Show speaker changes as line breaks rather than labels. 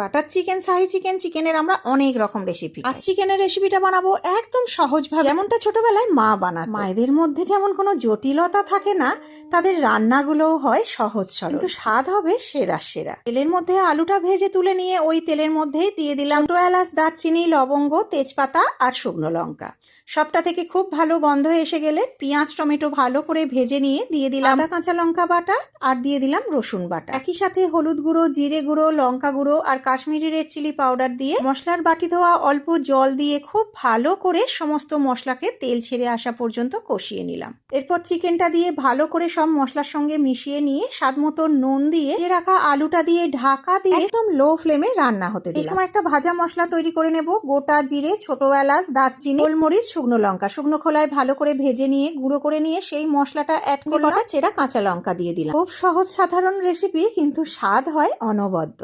Butter chicken শাহি chicken চিকেনের আমরা অনেক রকম রেসিপি আর চিকেনের রেসিপিটা বানাবো একদম সহজভাবে। যেমনটা ছোটবেলায় মা বানাতো। মায়েদের মধ্যে যেমন কোনো জটিলতা থাকে না তাদের রান্নাগুলোও হয় সহজ সরল। কিন্তু স্বাদ হবে সেরা সেরা। তেলের মধ্যে আলুটা ভেজে তুলে নিয়ে ওই তেলের মধ্যেই দিয়ে দিলাম ছোটো এলাচ দারচিনি লবঙ্গ তেজপাতা আর শুকনো লঙ্কা। সবটা থেকে খুব ভালো গন্ধ এসে গেলে পেঁয়াজ টমেটো ভালো করে ভেজে নিয়ে দিয়ে দিলাম আদা কাঁচা লঙ্কা বাটা আর দিয়ে দিলাম রসুন বাটা। একই সাথে হলুদ গুঁড়ো জিরে গুঁড়ো লঙ্কা গুঁড়ো আর কাশ্মীরি রেড চিলি পাউডার দিয়ে মশলার বাটি ধোয়া অল্প জল দিয়ে খুব ভালো করে সমস্ত মশলাকে তেল ছেড়ে আসা পর্যন্ত কষিয়ে নিলাম। এরপর চিকেনটা দিয়ে ভালো করে সব মশলার সঙ্গে মিশিয়ে নিয়ে স্বাদ মতো নুন দিয়ে রাখা আলুটা দিয়ে ঢাকা দিয়ে একদম লো ফ্লেমে রান্না হতে এই সময় একটা ভাজা মশলা তৈরি করে নেব। গোটা জিরে ছোট এলাচ দারচিনি গোলমরিচ শুকনো লঙ্কা। শুকনো খোলায় ভালো করে ভেজে নিয়ে গুঁড়ো করে নিয়ে সেই মশলাটা অ্যাড করে চেরা কাঁচা লঙ্কা দিয়ে দিলাম। খুব সহজ সাধারণ রেসিপি কিন্তু স্বাদ হয় অনবদ্য।